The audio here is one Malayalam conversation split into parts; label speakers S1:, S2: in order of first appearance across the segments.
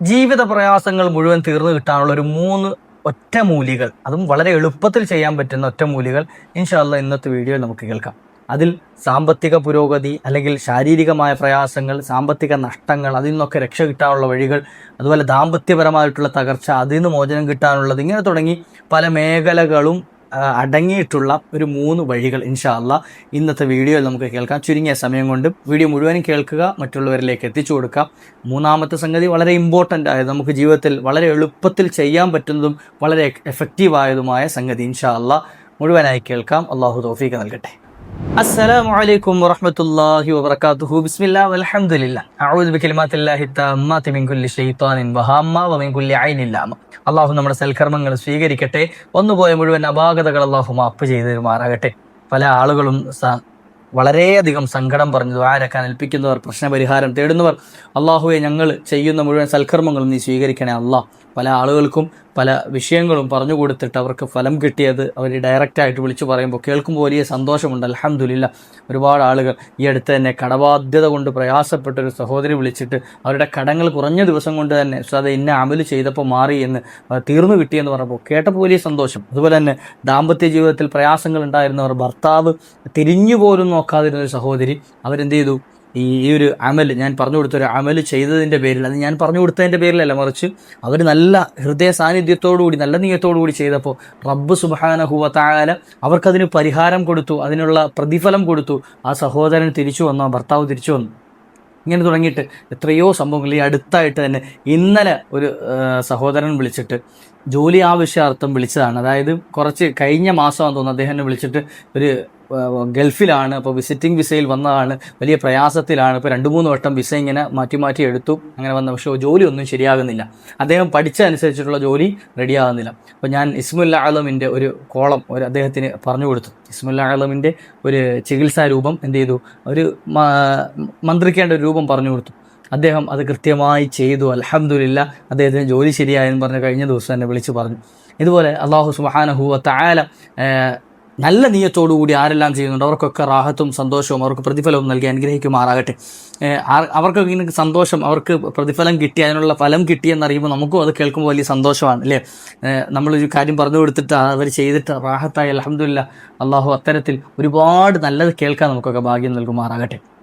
S1: ജീവിത പ്രയാസങ്ങൾ മുഴുവൻ തീർന്നു കിട്ടാനുള്ള ഒരു മൂന്ന് ഒറ്റമൂലികൾ അതും വളരെ എളുപ്പത്തിൽ ചെയ്യാൻ പറ്റുന്ന ഒറ്റമൂലികൾ ഇൻഷാല്ല ഇന്നത്തെ വീഡിയോയിൽ നമുക്ക് കേൾക്കാം. അതിൽ സാമ്പത്തിക പുരോഗതി അല്ലെങ്കിൽ ശാരീരികമായ പ്രയാസങ്ങൾ സാമ്പത്തിക നഷ്ടങ്ങൾ അതിൽ നിന്നൊക്കെ രക്ഷ കിട്ടാനുള്ള വഴികൾ അതുപോലെ ദാമ്പത്യപരമായിട്ടുള്ള തകർച്ച അതിൽ നിന്ന് മോചനം കിട്ടാനുള്ളത് ഇങ്ങനെ തുടങ്ങി പല മേഖലകളും അടങ്ങിയിട്ടുള്ള ഒരു മൂന്ന് വഴികൾ ഇൻഷാല്ല ഇന്നത്തെ വീഡിയോയിൽ നമുക്ക് കേൾക്കാം. ചുരുങ്ങിയ സമയം കൊണ്ട് വീഡിയോ മുഴുവനും കേൾക്കുക മറ്റുള്ളവരിലേക്ക് എത്തിച്ചു കൊടുക്കുക മൂന്നാമത്തെ സംഗതി വളരെ ഇമ്പോർട്ടന്റ് ആയത് നമുക്ക് ജീവിതത്തിൽ വളരെ എളുപ്പത്തിൽ ചെയ്യാൻ പറ്റുന്നതും വളരെ എഫക്റ്റീവായതുമായ സംഗതി ഇൻഷാല്ല മുഴുവനായി കേൾക്കാം. അള്ളാഹു തോഫീക്ക് നൽകട്ടെ. അസ്സലാമു അലൈക്കും വറഹ്മത്തുള്ളാഹി വബറകാതുഹു. ബിസ്മില്ലാഹി അഊദു മിൻ കുല്ലി വമിൻ കുല്ലി അള്ളാഹു നമ്മുടെ സൽക്കർമ്മങ്ങൾ സ്വീകരിക്കട്ടെ. ഒന്നുപോയ മുഴുവൻ അപാകതകൾ അള്ളാഹു മാപ്പ് ചെയ്ത് മാറാകട്ടെ പല ആളുകളും വളരെയധികം സങ്കടം പറഞ്ഞു ആരക്കാൻ ഏൽപ്പിക്കുന്നവർ പ്രശ്നപരിഹാരം തേടുന്നവർ അള്ളാഹുവെ ഞങ്ങൾ ചെയ്യുന്ന മുഴുവൻ സൽക്കർമ്മങ്ങളും നീ സ്വീകരിക്കണേ അള്ളാഹ് പല ആളുകൾക്കും പല വിഷയങ്ങളും പറഞ്ഞു കൊടുത്തിട്ട് അവർക്ക് ഫലം കിട്ടിയത് അവർ ഡയറക്റ്റായിട്ട് വിളിച്ചു പറയുമ്പോൾ കേൾക്കുമ്പോൾ വലിയ സന്തോഷമുണ്ട്. അലഹമുല്ല ഒരുപാട് ആളുകൾ ഈ അടുത്ത് തന്നെ കടബാധ്യത കൊണ്ട് പ്രയാസപ്പെട്ട ഒരു സഹോദരി വിളിച്ചിട്ട് അവരുടെ കടങ്ങൾ കുറഞ്ഞ ദിവസം കൊണ്ട് തന്നെ അത് ഇന്ന അമൽ ചെയ്തപ്പോൾ മാറി എന്ന് തീർന്നു കിട്ടിയെന്ന് പറഞ്ഞപ്പോൾ കേട്ടപ്പോൾ വലിയ സന്തോഷം. അതുപോലെ തന്നെ ദാമ്പത്യ ജീവിതത്തിൽ പ്രയാസങ്ങൾ ഉണ്ടായിരുന്നവർ ഭർത്താവ് തിരിഞ്ഞു പോലും നോക്കാതിരുന്ന ഒരു സഹോദരി അവരെന്ത് ചെയ്തു ഈ ഈ ഒരു അമൽ ഞാൻ പറഞ്ഞു കൊടുത്ത ഒരു അമൽ ചെയ്തതിന്റെ പേരിൽ അത് ഞാൻ പറഞ്ഞു കൊടുത്തതിന്റെ പേരിലല്ല മറിച്ച് അവർ നല്ല ഹൃദയ സാന്നിധ്യത്തോടുകൂടി നല്ല നീയത്തോടുകൂടി ചെയ്തപ്പോൾ റബ്ബ് സുബാനഹുവ തായാല അവർക്കതിന് പരിഹാരം കൊടുത്തു അതിനുള്ള പ്രതിഫലം കൊടുത്തു. ആ സഹോദരൻ തിരിച്ചു വന്നു ആ ഭർത്താവ് തിരിച്ചു വന്നു. ഇങ്ങനെ തുടങ്ങിയിട്ട് എത്രയോ സംഭവങ്ങൾ ഈ അടുത്തായിട്ട് തന്നെ ഇന്നലെ ഒരു സഹോദരൻ വിളിച്ചിട്ട് ജോലി ആവശ്യാർത്ഥം വിളിച്ചതാണ്. അതായത് കുറച്ച് കഴിഞ്ഞ മാസമാണെന്ന് തോന്നുന്നു അദ്ദേഹം എന്നെ വിളിച്ചിട്ട് ഒരു ഗൾഫിലാണ് അപ്പോൾ വിസിറ്റിംഗ് വിസയിൽ വന്നതാണ് വലിയ പ്രയാസത്തിലാണ്. ഇപ്പോൾ രണ്ട് മൂന്ന് വട്ടം വിസ ഇങ്ങനെ മാറ്റി മാറ്റി എടുത്തു അങ്ങനെ വന്ന. പക്ഷേ ജോലി ഒന്നും ശരിയാകുന്നില്ല. അദ്ദേഹം പഠിച്ച അനുസരിച്ചിട്ടുള്ള ജോലി റെഡിയാകുന്നില്ല. അപ്പോൾ ഞാൻ ഇസ്മുല്ല ആലമിന്റെ ഒരു കോളം ഒരു അദ്ദേഹത്തിന് പറഞ്ഞു കൊടുത്തു. ഇസ്മുല്ല ആലമിന്റെ ഒരു ചികിത്സാ രൂപം എന്ത് ചെയ്തു? ഒരു മന്ത്രിക്കേണ്ട ഒരു രൂപം പറഞ്ഞു കൊടുത്തു. അദ്ദേഹം അത് കൃത്യമായി ചെയ്തു. അലഹമുല്ല അദ്ദേഹത്തിന് ജോലി ശരിയായെന്ന് പറഞ്ഞ് കഴിഞ്ഞ ദിവസം തന്നെ വിളിച്ചു പറഞ്ഞു. ഇതുപോലെ അള്ളാഹു സുബാനഹുവ തായാല നല്ല നീയത്തോടുകൂടി ആരെല്ലാം ചെയ്യുന്നുണ്ട്? അവർക്കൊക്കെ റാഹത്തും സന്തോഷവും അവർക്ക് പ്രതിഫലവും നൽകി അനുഗ്രഹിക്കുമാറാകട്ടെ. അവർക്ക് ഇങ്ങനെ സന്തോഷം അവർക്ക് പ്രതിഫലം കിട്ടി അതിനുള്ള ഫലം കിട്ടിയെന്നറിയുമ്പോൾ നമുക്കും അത് കേൾക്കുമ്പോൾ വലിയ സന്തോഷമാണ് അല്ലേ? നമ്മളൊരു കാര്യം പറഞ്ഞു കൊടുത്തിട്ട് അവർ ചെയ്തിട്ട് റാഹത്തായി അലഹമുല്ല അള്ളാഹു അത്തരത്തിൽ ഒരുപാട് നല്ലത് കേൾക്കാൻ നമുക്കൊക്കെ ഭാഗ്യം നൽകുമാറാകട്ടെ.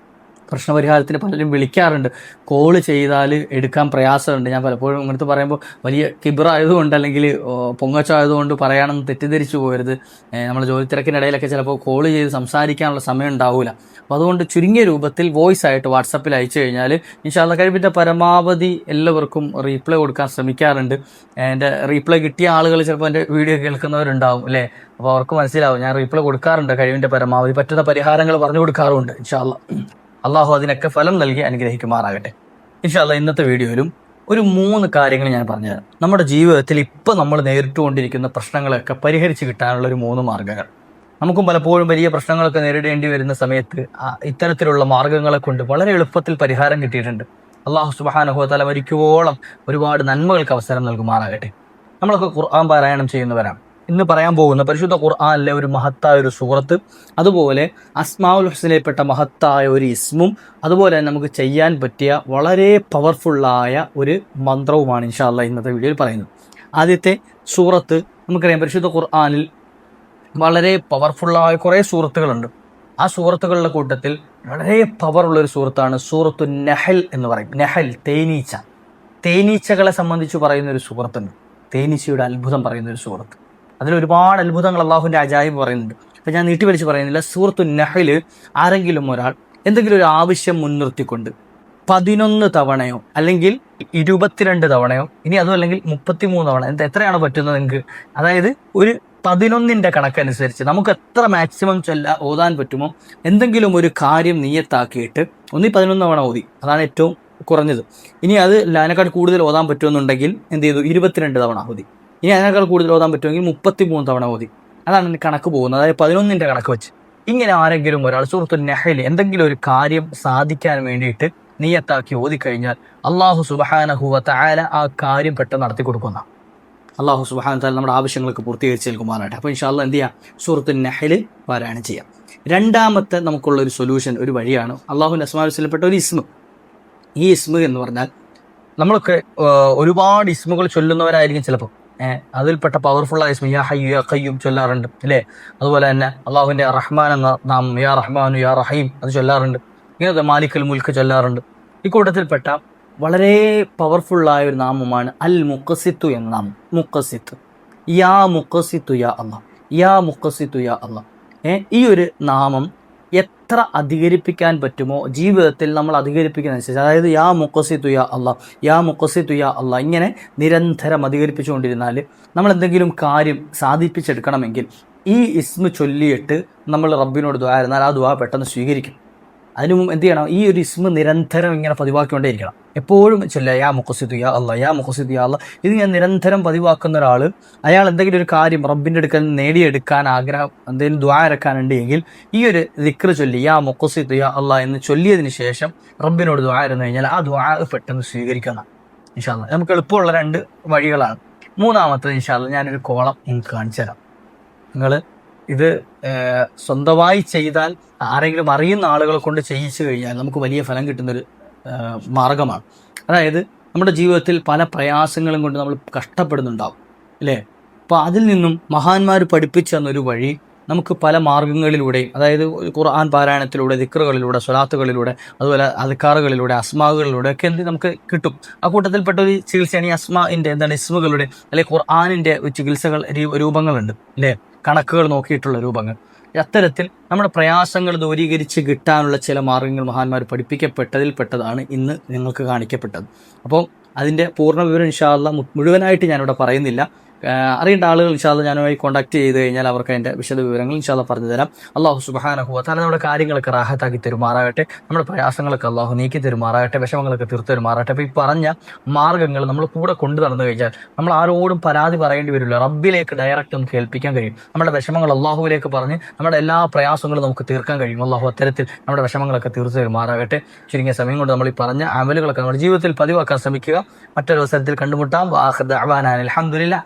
S1: പ്രശ്നപരിഹാരത്തിന് പലരും വിളിക്കാറുണ്ട്. കോൾ ചെയ്താൽ എടുക്കാൻ പ്രയാസമുണ്ട്. ഞാൻ പലപ്പോഴും ഇങ്ങനത്തെ പറയുമ്പോൾ വലിയ കിബറായതുകൊണ്ട് അല്ലെങ്കിൽ പൊങ്ങച്ചായതുകൊണ്ട് പറയാണെന്ന് തെറ്റിദ്ധരിച്ചു പോകരുത്. നമ്മൾ ജോലി തിരക്കിനിടയിലൊക്കെ ചിലപ്പോൾ കോൾ ചെയ്ത് സംസാരിക്കാനുള്ള സമയം ഉണ്ടാവില്ല അപ്പോൾ അതുകൊണ്ട് ചുരുങ്ങിയ രൂപത്തിൽ വോയിസ് ആയിട്ട് വാട്സപ്പിൽ അയച്ചു കഴിഞ്ഞാൽ ഇൻഷാല്ല കഴിവിന്റെ പരമാവധി എല്ലാവർക്കും റീപ്ലൈ കൊടുക്കാൻ ശ്രമിക്കാറുണ്ട്. എന്റെ റീപ്ലൈ കിട്ടിയ ആളുകൾ ചിലപ്പോൾ എന്റെ വീഡിയോ കേൾക്കുന്നവരുണ്ടാവും അല്ലേ? അപ്പോൾ അവർക്ക് മനസ്സിലാവും. ഞാൻ റീപ്ലൈ കൊടുക്കാറുണ്ട്. കഴിവിന്റെ പരമാവധി പറ്റുന്ന പരിഹാരങ്ങൾ പറഞ്ഞു കൊടുക്കാറുണ്ട് ഇൻഷാല്ല അള്ളാഹു അതിനൊക്കെ ഫലം നൽകി അനുഗ്രഹിക്കുമാറാകട്ടെ. ഇൻഷാല്ല ഇന്നത്തെ വീഡിയോയിലും ഒരു മൂന്ന് കാര്യങ്ങൾ ഞാൻ പറഞ്ഞുതരാം നമ്മുടെ ജീവിതത്തിൽ ഇപ്പം നമ്മൾ നേരിട്ടുകൊണ്ടിരിക്കുന്ന പ്രശ്നങ്ങളൊക്കെ പരിഹരിച്ച് കിട്ടാനുള്ള ഒരു മൂന്ന് മാർഗങ്ങൾ നമുക്കും പലപ്പോഴും വലിയ പ്രശ്നങ്ങളൊക്കെ നേരിടേണ്ടി വരുന്ന സമയത്ത് ഇത്തരത്തിലുള്ള മാർഗങ്ങളെ കൊണ്ട് വളരെ എളുപ്പത്തിൽ പരിഹാരം കിട്ടിയിട്ടുണ്ട്. അള്ളാഹു സുബാനഹോതല മരിക്കുവോളം ഒരുപാട് നന്മകൾക്ക് അവസരം നൽകുമാറാകട്ടെ. നമ്മളൊക്കെ ഖുർആൻ പാരായണം ചെയ്യുന്നവരാണ്. ഇന്ന് പറയാൻ പോകുന്ന പരിശുദ്ധ ഖുർആാനിലെ ഒരു മഹത്തായ ഒരു സൂറത്ത്. അതുപോലെ അസ്മാവുൽ ഹുസനയിൽപ്പെട്ട മഹത്തായ ഒരു ഇസ്മും അതുപോലെ നമുക്ക് ചെയ്യാൻ പറ്റിയ വളരെ പവർഫുള്ളായ ഒരു മന്ത്രവുമാണ് ഇൻഷാല്ല ഇന്നത്തെ വീഡിയോയിൽ പറയുന്നത്. ആദ്യത്തെ സൂറത്ത് നമുക്കറിയാം പരിശുദ്ധ ഖുർആാനിൽ വളരെ പവർഫുള്ളായ കുറേ സൂറത്തുകളുണ്ട്. ആ സൂറത്തുകളുടെ കൂട്ടത്തിൽ വളരെ പവറുള്ള ഒരു സൂറത്താണ് സൂറത്തു നെഹൽ എന്ന് പറയും. നെഹൽ തേനീച്ച. തേനീച്ചകളെ സംബന്ധിച്ച് പറയുന്ന ഒരു സുഹൃത്തുണ്ട് തേനീച്ചയുടെ അത്ഭുതം പറയുന്ന ഒരു സൂറത്ത്. അതിൽ ഒരുപാട് അത്ഭുതങ്ങൾ അള്ളാഹുവിന്റെ അജായിബ് പറയുന്നുണ്ട്. അപ്പം ഞാൻ നീട്ടി വലിച്ച് പറയുന്നില്ല സൂറത്തു നഹിൽ ആരെങ്കിലും ഒരാൾ എന്തെങ്കിലും ഒരു ആവശ്യം മുൻനിർത്തിക്കൊണ്ട് പതിനൊന്ന് തവണയോ അല്ലെങ്കിൽ ഇരുപത്തിരണ്ട് തവണയോ ഇനി അതും അല്ലെങ്കിൽ മുപ്പത്തിമൂന്ന് തവണ എന്താ എത്രയാണ് പറ്റുന്നത് നിങ്ങൾക്ക്? അതായത് ഒരു പതിനൊന്നിന്റെ കണക്കനുസരിച്ച് നമുക്ക് എത്ര മാക്സിമം ചൊല്ല ഓതാൻ പറ്റുമോ? എന്തെങ്കിലും ഒരു കാര്യം നീയത്താക്കിയിട്ട് ഒന്നി പതിനൊന്ന് തവണ ഓതി. അതാണ് ഏറ്റവും കുറഞ്ഞത്. ഇനി അത് അതിനേക്കാൾ കൂടുതൽ ഓതാൻ പറ്റുമെന്നുണ്ടെങ്കിൽ എന്ത് ചെയ്തു? ഇരുപത്തിരണ്ട് തവണ ഓതി. ഇനി അതിനേക്കാൾ കൂടുതൽ ഓതാൻ പറ്റുമെങ്കിൽ മുപ്പത്തി മൂന്ന് തവണ ഓതി. അതാണ് കണക്ക് പോകുന്നത്. അതായത് പതിനൊന്നിന്റെ കണക്ക് വെച്ച്. ഇങ്ങനെ ആരെങ്കിലും ഒരാൾ സുഹൃത്തു നെഹയിൽ എന്തെങ്കിലും ഒരു കാര്യം സാധിക്കാൻ വേണ്ടിയിട്ട് നീയത്താക്കി ഓതിക്കഴിഞ്ഞാൽ അള്ളാഹു സുബഹാനഹുവ താല ആ കാര്യം പെട്ടെന്ന് നടത്തി കൊടുക്കുന്ന അള്ളാഹു സുബഹാന താല നമ്മുടെ ആവശ്യങ്ങൾക്ക് പൂർത്തീകരിച്ച് നിൽക്കുമാറാട്ടെ അപ്പോൾ ഇൻഷാല്ല എന്ത് ചെയ്യാം? സുഹൃത്തു നെഹൽ പാരായണം ചെയ്യാം. രണ്ടാമത്തെ നമുക്കുള്ള ഒരു സൊല്യൂഷൻ ഒരു വഴിയാണ് അള്ളാഹു അസ്മാ വസ്ലപ്പെട്ട ഒരു ഇസ്മു. ഈ ഇസ്മു എന്ന് പറഞ്ഞാൽ നമ്മളൊക്കെ ഒരുപാട് ഇസ്മുകൾ ചൊല്ലുന്നവരായിരിക്കും ചിലപ്പോൾ. അതിൽപ്പെട്ട പവർഫുൾ ആയ ഇസ്മ യാ ഹയ്യു യാ ചൊല്ലാറുണ്ട് അല്ലേ? അതുപോലെ തന്നെ അള്ളാഹുവിന്റെ റഹ്മാൻ എന്ന നാം യാ റഹ്മാനു യാ റഹീം അത് ചൊല്ലാറുണ്ട്. ഇങ്ങനത്തെ മാലിക്കൽ മുൽക്ക് ചൊല്ലാറുണ്ട്. ഇക്കൂട്ടത്തിൽപ്പെട്ട വളരെ പവർഫുള്ളായ ഒരു നാമമാണ് അൽ മുക്കസിത്തു എന്ന നാമം. മുക്കസിത്ത് യാ മുക്കസിത്തു യാ അള്ളാഹ്. യാ മുക്കസിത്തു യാ അള്ളാഹ്. ഏ ഈ ഒരു നാമം എത്ര അധികരിപ്പിക്കാൻ പറ്റുമോ? ജീവിതത്തിൽ നമ്മൾ അധികരിപ്പിക്കുന്നതനുസരിച്ച് അതായത് യാ മുക്കസി തുയ അല്ല യാ മുക്കസി തുയ അല്ല ഇങ്ങനെ നിരന്തരം അധികരിപ്പിച്ചുകൊണ്ടിരുന്നാൽ നമ്മൾ എന്തെങ്കിലും കാര്യം സാധിപ്പിച്ചെടുക്കണമെങ്കിൽ ഈ ഇസ്മ ചൊല്ലിയിട്ട് നമ്മൾ റബ്ബിനോട് ദ്വാ ഇരുന്നാൽ ആ ദ്വാ പെട്ടെന്ന് സ്വീകരിക്കും. അതിനു മുമ്പ് എന്ത് ചെയ്യണം? ഈ ഒരു ഇസ്മ നിരന്തരം ഇങ്ങനെ പതിവാക്കിക്കൊണ്ടേയിരിക്കണം. എപ്പോഴും ചൊല്ല യാ മുഖസിദ് യാ അല്ല യാ മുഖസിദ് യാ അല്ല ഇത് ഞാൻ നിരന്തരം പതിവാക്കുന്ന ഒരാൾ അയാൾ എന്തെങ്കിലും ഒരു കാര്യം റബ്ബിന്റെ അടുക്കൽ നേടിയെടുക്കാൻ ആഗ്രഹം എന്തെങ്കിലും ദ്വാ ഇറക്കാനുണ്ട് എങ്കിൽ ഈ ഒരു ദിക്ർ ചൊല്ലി യാ മുഖസിദ് യാ അല്ല എന്ന് ചൊല്ലിയതിന് ശേഷം റബ്ബിനോട് ദ്വാ കഴിഞ്ഞാൽ ആ ദ്വാ പെട്ടെന്ന് സ്വീകരിക്കണം ഇൻഷാല്ല നമുക്ക് എളുപ്പമുള്ള രണ്ട് വഴികളാണ്. മൂന്നാമത്തത് ഇൻഷാല്ല ഞാനൊരു കോളം നിങ്ങൾക്ക് കാണിച്ചു തരാം. നിങ്ങൾ ഇത് സ്വന്തമായി ചെയ്താൽ ആരെങ്കിലും അറിയുന്ന ആളുകളെ കൊണ്ട് ചെയ്യിച്ചു കഴിഞ്ഞാൽ നമുക്ക് വലിയ ഫലം കിട്ടുന്നൊരു മാർഗമാണ്. അതായത് നമ്മുടെ ജീവിതത്തിൽ പല പ്രയാസങ്ങളും കൊണ്ട് നമ്മൾ കഷ്ടപ്പെടുന്നുണ്ടാവും അല്ലേ? അപ്പോൾ അതിൽ നിന്നും മഹാന്മാർ പഠിപ്പിച്ചു തന്നൊരു വഴി നമുക്ക് പല മാർഗങ്ങളിലൂടെയും അതായത് ഖുർആൻ പാരായണത്തിലൂടെ ദിക്റുകളിലൂടെ സ്വലാത്തുകളിലൂടെ അതുപോലെ അധികാറുകളിലൂടെ അസ്മാകളിലൂടെ ഒക്കെ എന്ത് നമുക്ക് കിട്ടും. ആ കൂട്ടത്തിൽപ്പെട്ട ഒരു ചികിത്സയാണ് ഈ അസ്മാന്റെ എന്താണ് ഇസ്മുകളുടെ അല്ലെങ്കിൽ ഖുർആാനിന്റെ ചികിത്സകൾ രൂപങ്ങളുണ്ട് അല്ലേ? കണക്കുകൾ നോക്കിയിട്ടുള്ള രൂപങ്ങൾ. അത്തരത്തിൽ നമ്മുടെ പ്രയാസങ്ങൾ ദൂരീകരിച്ച് കിട്ടാനുള്ള ചില മാർഗങ്ങൾ മഹാന്മാർ പഠിപ്പിക്കപ്പെട്ടതിൽ പെട്ടതാണ് ഇന്ന് നിങ്ങൾക്ക് കാണിക്കപ്പെട്ടത്. അപ്പോൾ അതിന്റെ പൂർണ വിവരം ഇൻഷാല്ല മുഴുവനായിട്ട് ഞാനിവിടെ പറയുന്നില്ല. അറിയേണ്ട ആളുകൾ ഇൻഷാല്ല ഞാനുമായി കോൺടാക്ട് ചെയ്ത് കഴിഞ്ഞാൽ അവർക്ക് അതിന്റെ വിശദ വിവരങ്ങൾ ഇൻഷാല്ല പറഞ്ഞു തരാം. അള്ളാഹു സുബാനഹുവ താല നമ്മുടെ കാര്യങ്ങളൊക്കെ റാഹത്താക്കി തരുമാറാകട്ടെ. നമ്മുടെ പ്രയാസങ്ങളൊക്കെ അള്ളാഹു നീക്കി തരുമാറാകട്ടെ. വിഷമങ്ങളൊക്കെ തീർത്ത് തരുമാറാകട്ടെ. അപ്പോൾ ഈ പറഞ്ഞ മാർഗങ്ങൾ നമ്മൾ കൂടെ കൊണ്ടു നടന്നു കഴിഞ്ഞാൽ നമ്മൾ ആരോടും പരാതി പറയേണ്ടി വരില്ല. റബ്ബിലേക്ക് ഡയറക്റ്റ് നമുക്ക് ഏൽപ്പിക്കാൻ കഴിയും. നമ്മുടെ വിഷമങ്ങൾ അള്ളാഹുവിലേക്ക് പറഞ്ഞ് നമ്മുടെ എല്ലാ പ്രയാസങ്ങളും നമുക്ക് തീർക്കാൻ കഴിയും. അള്ളാഹു അത്തരത്തിൽ നമ്മുടെ വിഷമങ്ങളൊക്കെ തീർത്തു തരുമാറാകട്ടെ. ചുരുങ്ങിയ സമയം കൊണ്ട് നമ്മൾ ഈ പറഞ്ഞ അമലുകളൊക്കെ നമ്മുടെ ജീവിതത്തിൽ പതിവാക്കാൻ ശ്രമിക്കുക. മറ്റൊരു അവസരത്തിൽ കണ്ടുമുട്ടാം. അലഹദില്ല